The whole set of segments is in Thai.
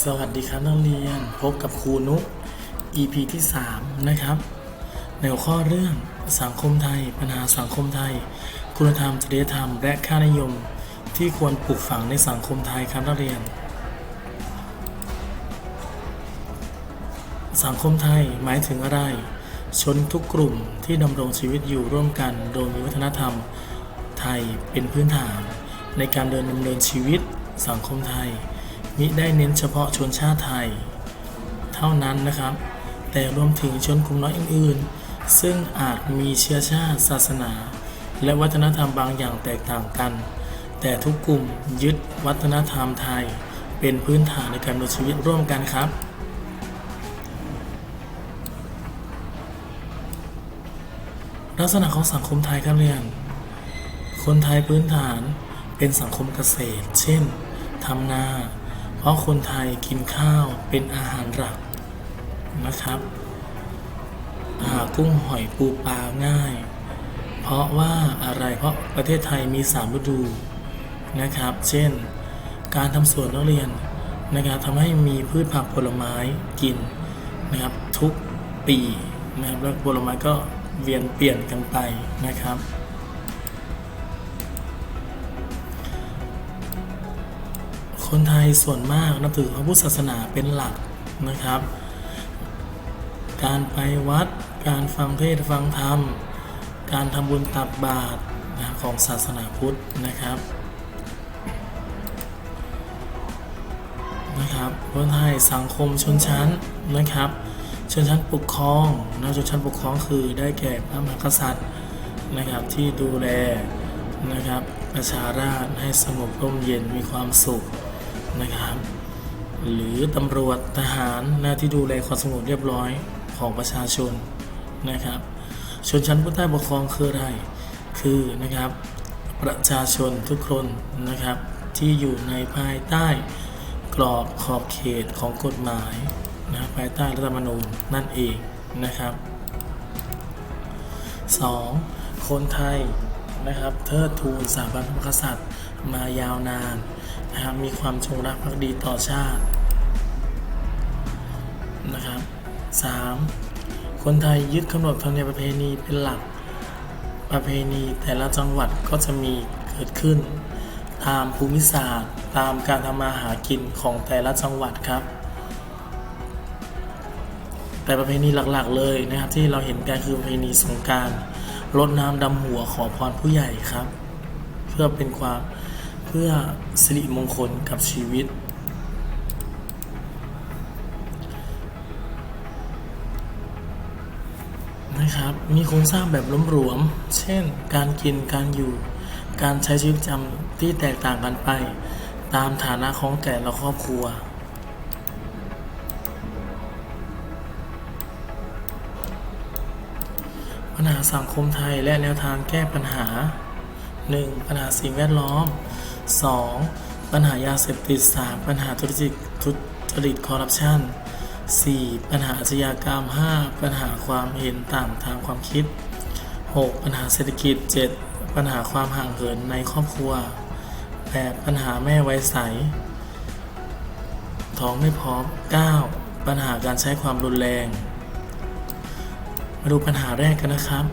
สวัสดีครับนักเรียนพบกับครูนุ EP ที่ 3 นะครับ ในหัวข้อเรื่องสังคมไทย ปัญหาสังคมไทย คุณธรรมจริยธรรม และค่านิยม ที่ควรปลูกฝังในสังคมไทยครับนักเรียน สังคมไทยหมายถึงอะไร ชนทุกกลุ่มที่ดำรงชีวิตอยู่ร่วมกันโดยมีวัฒนธรรม ไทยเป็นพื้นฐาน ในการเดินดำเนินชีวิต สังคมไทย มิได้เน้นเฉพาะชนชาติไทย เท่านั้นนะครับ แต่รวมถึงชนกลุ่มน้อยอื่นๆ ซึ่งอาจมีเชื้อชาติศาสนา และวัฒนธรรมบางอย่างแตกต่างกัน แต่ทุกกลุ่มยึดวัฒนธรรมไทย เป็นพื้นฐานในการดำเนินชีวิตร่วมกันครับลักษณะของสังคมไทยครับเรียน คนไทยพื้นฐานเป็นสังคมเกษตร เช่น ทำนา เพราะคนไทยกินข้าวเป็นอาหารหลักนะครับ หากุ้งหอยปูปลาง่าย เพราะว่าอะไรเพราะประเทศไทยมีสามฤดูนะครับ เช่น การทำสวนนักเรียนนะครับทำให้มีพืชผักผลไม้กินนะครับทุกปีนะครับแล้วผลไม้ก็เวียนเปลี่ยนกันไปนะครับ คนไทยส่วนมากนับถือพระพุทธศาสนาเป็นหลักนะครับ การไปวัด การฟังเทศฟังธรรม การทำบุญตักบาตรนะของศาสนาพุทธนะครับนะครับคนไทยสังคมชนชั้นนะครับ ชนชั้นปกครองนะชนชั้นปกครองคือได้แก่พระมหากษัตริย์นะครับที่ดูแลนะครับประชาราษให้สงบร่มเย็นมีความสุข นะครับ หรือตำรวจทหารหน้าที่ดูแลความสงบเรียบร้อยของประชาชนนะครับ ชนชั้นผู้ใต้ปกครองคืออะไร คือนะครับประชาชนทุกคนนะครับ ที่อยู่ในภายใต้กรอบขอบเขตของกฎหมายนะภายใต้รัฐธรรมนูญนั่นเองนะครับ 2. คนไทยนะครับเทิดทูนสถาบันพระมหากษัตริย์มายาวนาน นะครับมีความจงรักภักดีต่อชาตินะครับ 3. คนไทยยึดกำหนดธรรมเนียมประเพณีเป็นหลักประเพณีแต่ละจังหวัดก็จะมีเกิดขึ้น ตามภูมิศาสตร์ ตามการทำมาหากินของแต่ละจังหวัดครับ แต่ประเพณีหลักๆเลยนะครับที่เราเห็นกันคือประเพณีสงกรารรดน้ำดำหัวขอพรผู้ใหญ่ครับ เพื่อเป็นความ พื่อสิริมงคลกับชีวิต นะครับ มีโครงสร้างแบบล้มหลวม เช่น การกิน การอยู่ การใช้ชีวิตประจำที่แตกต่างกันไป ตามฐานะของแต่ละครอบครัว ปัญหาสังคมไทยและแนวทางแก้ปัญหา 1. ปัญหาสิ่งแวดล้อม 2. ปัญหายาเสพติด 3. ปัญหาทุจริตทุจริตคอร์รัปชัน 4. ปัญหาอาชญากรรม 5. ปัญหาความเห็นต่างทางความคิด 6. ปัญหาเศรษฐกิจ 7. ปัญหาความห่างเหินในครอบครัว 8. ปัญหาแม่ไว้ใสท้องไม่พร้อม 9. ปัญหาการใช้ความรุนแรง มาดูปัญหาแรกกันนะครับ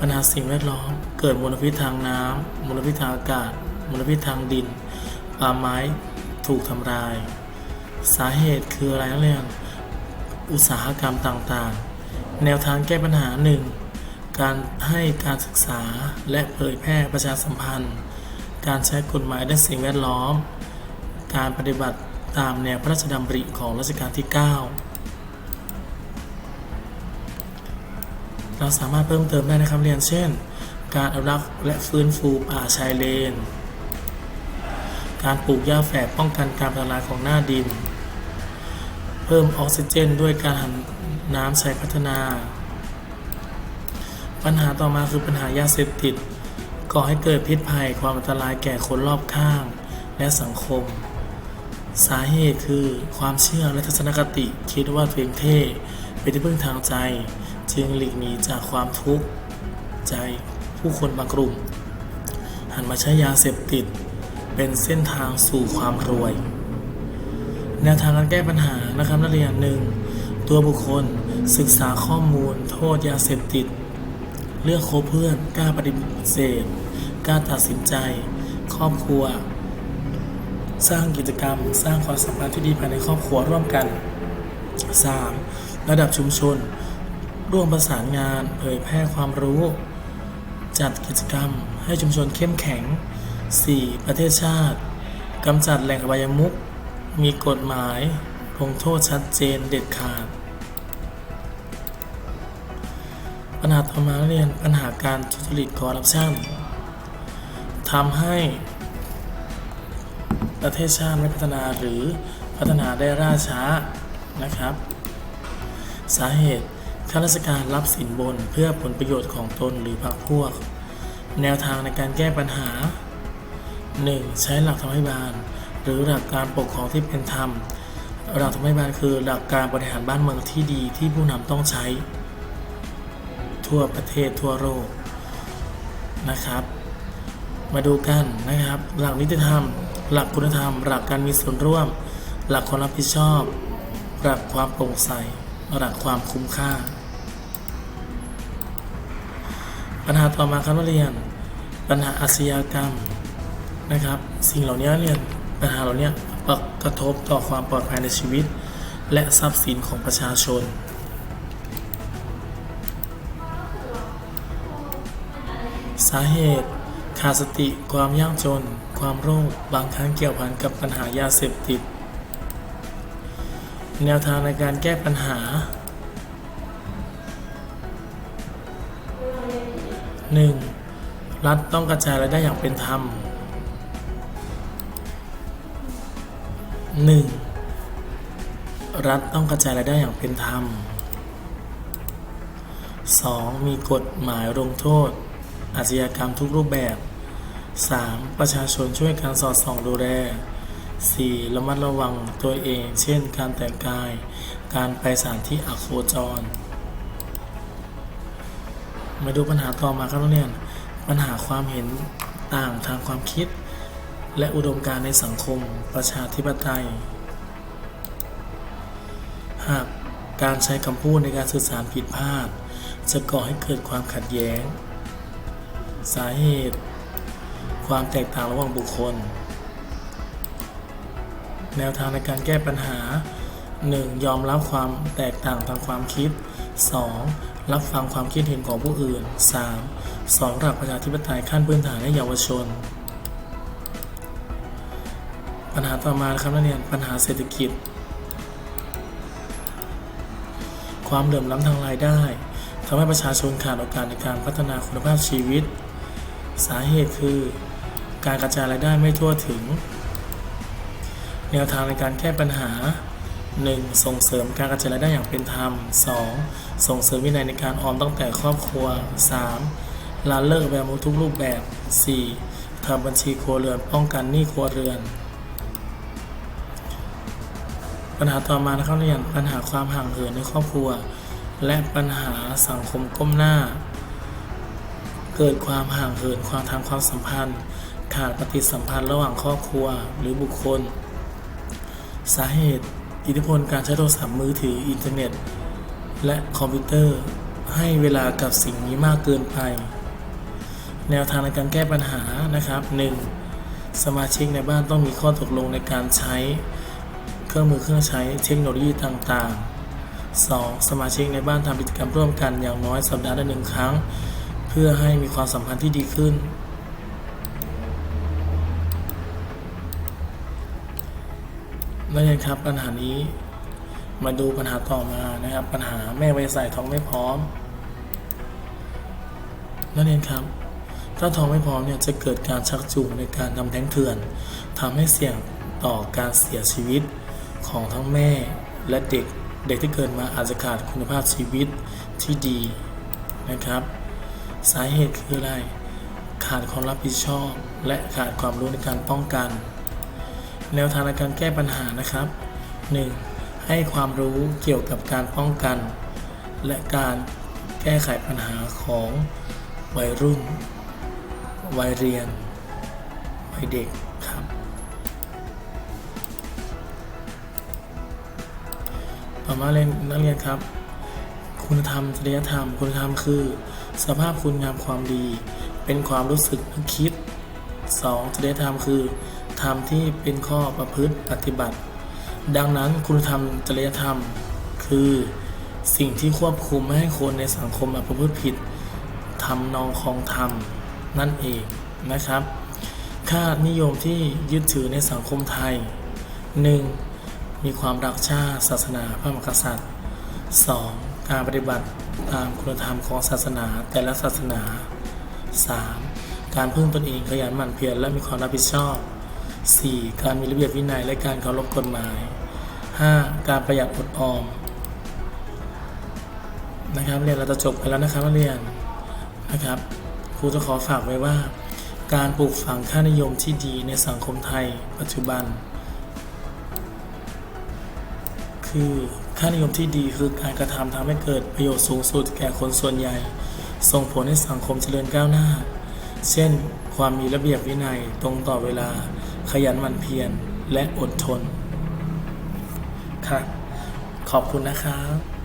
ปัญหาสิ่งแวดล้อม เกิดมลพิษทางน้ำมลพิษทางอากาศ มลพิษทางดินป่าไม้ถูกทำลาย สาเหตุคืออะไรนักเรียนอุตสาหกรรมต่างๆ แนวทางแก้ปัญหา 1. การให้การศึกษาและเผยแพร่ประชาสัมพันธ์ การใช้กฎหมายด้านสิ่งแวดล้อม การปฏิบัติตามแนวพระราชดำริของรัชกาลที่ 9 เราสามารถเพิ่มเติมได้นะครับเรียนเช่น การอนุรักษ์และฟื้นฟูป่าชายเลน การปลูกหญ้าแฝกป้องกันการทลายของหน้าดิน เพิ่มออกซิเจนด้วยการน้ำใช้พัฒนา ปัญหาต่อมาคือปัญหายาเสพติด ก่อให้เกิดพิษภัยความอันตรายแก่คนรอบข้างและสังคม สาเหตุคือความเชื่อและทัศนคติคิดว่าตัวเองเท่เป็นที่พึ่งทางใจ จึงหลีกหนีจากความทุกข์ใจผู้คนบางกลุ่ม หันมาใช้ยาเสพติด เป็นเส้นทางสู่ความรวย แนวทางการแก้ปัญหานะครับนักเรียนหนึ่งตัวบุคคลศึกษาข้อมูล โทษยาเสพติด เลือกคบเพื่อนกล้าปฏิเสธกล้าตัดสินใจ ครอบครัว สร้างกิจกรรม สร้างความสัมพันธ์ที่ดีภายในครอบครัวร่วมกัน 3. ระดับชุมชน ร่วมประสานงาน เผยแพร่ความรู้ จัดกิจกรรมให้ชุมชนเข้มแข็ง 4. ประเทศชาติกำจัดแหล่งอบายมุขมีกฎหมายลงโทษชัดเจนเด็ดขาด ปัญหาต่อมาเรียนปัญหาการทุจริตคอร์รัปชันทำให้ประเทศชาติไม่พัฒนาหรือพัฒนาได้ล่าช้านะครับ สาเหตุข้าราชการรับสินบนเพื่อผลประโยชน์ของตนหรือพรรคพวก แนวทางในการแก้ปัญหา 1. ใช้หลักธรรมพิบาล หรือหลักการปกครองที่เป็นธรรม หลักธรรมพิบาลคือหลักการบริหารบ้านเมืองที่ดีที่ผู้นำต้องใช้ ทั่วประเทศทั่วโลกนะครับ มาดูกันนะครับ หลักนิติธรรม หลักคุณธรรม หลักการมีส่วนร่วม หลักความรับผิดชอบ หลักความโปร่งใส หลักความคุ้มค่า ปัญหาต่อมาครับนักเรียน ปัญหาอาชญากรรม นะครับ สิ่งเหล่านี้เนี่ยปัญหาเหล่านี้กระทบต่อความปลอดภัยในชีวิต และทรัพย์สินของประชาชน สาเหตุขาดสติความยากจน ความโรคบางครั้งเกี่ยวพันกับปัญหายาเสพติด แนวทางในการแก้ปัญหา 1. รัฐต้องกระจายรายได้อย่างเป็นธรรม 1. รัฐต้องกระจายรายได้อย่างเป็นธรรม 2. มีกฎหมายลงโทษ อาชญากรรมทุกรูปแบบ 3. ประชาชนช่วยการสอดส่องดูแล 4. ระมัดระวังตัวเอง เช่น การแต่งกาย การไปสถานที่อโคจร มาดูปัญหาต่อมาครับนักเรียน ปัญหาความเห็นต่างทางความคิด และอุดมการณ์ในสังคมประชาธิปไตย หากการใช้คำพูดในการสื่อสารผิดพลาด จะก่อให้เกิดความขัดแย้ง สาเหตุ ความแตกต่างระหว่างบุคคล แนวทางในการแก้ปัญหา 1. ยอมรับความแตกต่างทางความคิด 2. รับฟังความคิดเห็นของผู้อื่น 3. สอนหลักประชาธิปไตยขั้นพื้นฐานให้เยาวชน ปัญหาต่อมาครับนักเรียนปัญหาเศรษฐกิจ ความเหลื่อมล้ำทางรายได้ทำให้ประชาชนขาดโอกาสในการพัฒนาคุณภาพชีวิต สาเหตุคือ การกระจายรายได้ไม่ทั่วถึง แนวทางในการแก้ปัญหา 1. ส่งเสริมการกระจายรายได้อย่างเป็นธรรม 2. ส่งเสริมวินัยในการออมตั้งแต่ครอบครัว 3. ลาเลิกแบบมุทุกรูปแบบ 4. ทำบัญชีครัวเรือนป้องกันหนี้ครัวเรือน ปัญหาต่อมานะครับเรียนปัญหาความห่างเหินในครอบครัว และปัญหาสังคมก้มหน้า เกิดความห่างเหินความทางความสัมพันธ์ ขาดปฏิสัมพันธ์ระหว่างครอบครัวหรือบุคคล สาเหตุ อิทธิพลการใช้โทรศัพท์มือถืออินเทอร์เน็ต และคอมพิวเตอร์ ให้เวลากับสิ่งนี้มากเกินไป แนวทางในการแก้ปัญหานะครับ 1. สมาชิกในบ้านต้องมีข้อตกลงในการใช้ รื่องมือเครื่องใช้เทคโนโลยีต่างๆ 2. สมาชิกในบ้านทำกิจกรรมร่วมกันอย่างน้อยสัปดาห์ละหนึ่งครั้ง เพื่อให้มีความสัมพันธ์ที่ดีขึ้น นั่นเองครับปัญหานี้มาดูปัญหาต่อมานะครับ ปัญหาแม่วัยใส่ท้องไม่พร้อมนั่นเองครับ ถ้าท้องไม่พร้อมเนี่ยจะเกิดการชักจูงในการทำแท้งเถื่อนทำให้เสี่ยงต่อการเสียชีวิต ของทั้งแม่และเด็ก เด็กที่เกิดมาอาจจะขาดคุณภาพชีวิตที่ดีนะครับ สาเหตุคืออะไร ขาดความรับผิดชอบ และขาดความรู้ในการป้องกัน แนวทางในการแก้ปัญหานะครับ 1. ให้ความรู้เกี่ยวกับการป้องกัน และการแก้ไขปัญหาของวัยรุ่น วัยเรียน วัยเด็ก ต่อมาเรียนนักเรียนครับ คุณธรรมจริยธรรม คุณธรรมคือ สภาพคุณงามความดี เป็นความรู้สึกนึกคิด 2. จริยธรรมคือธรรมที่เป็นข้อประพฤติปฏิบัติ ดังนั้นคุณธรรมจริยธรรม คือสิ่งที่ควบคุมไม่ให้คนในสังคมประพฤติผิดทำนองคองธรรมนั่นเองนะครับ ค่านิยมที่ยึดถือในสังคมไทย 1. มีความรักชาติศาสนาพระมหากษัตริย์ 2. การปฏิบัติตามคุณธรรมของศาสนาแต่ละศาสนา 3. การพึ่งตนเองขยันหมั่นเพียรและมีความรับผิดชอบ 4. การมีระเบียบวินัยและการเคารพกฎหมาย 5. การประหยัดอดออมนะครับเรียนเราจะจบไปแล้วนะครับเรียนนะครับครูจะขอฝากไว้ว่า การปลูกฝังค่านิยมที่ดีในสังคมไทย ปัจจุบัน คือค่านิยมที่ดีคือการกระทำทำให้เกิดประโยชน์สูงสุดแก่คนส่วนใหญ่ ส่งผลให้สังคมเจริญก้าวหน้า เช่น ความมีระเบียบวินัยตรงต่อเวลา ขยันหมั่นเพียรและอดทนค่ะขอบคุณนะครับ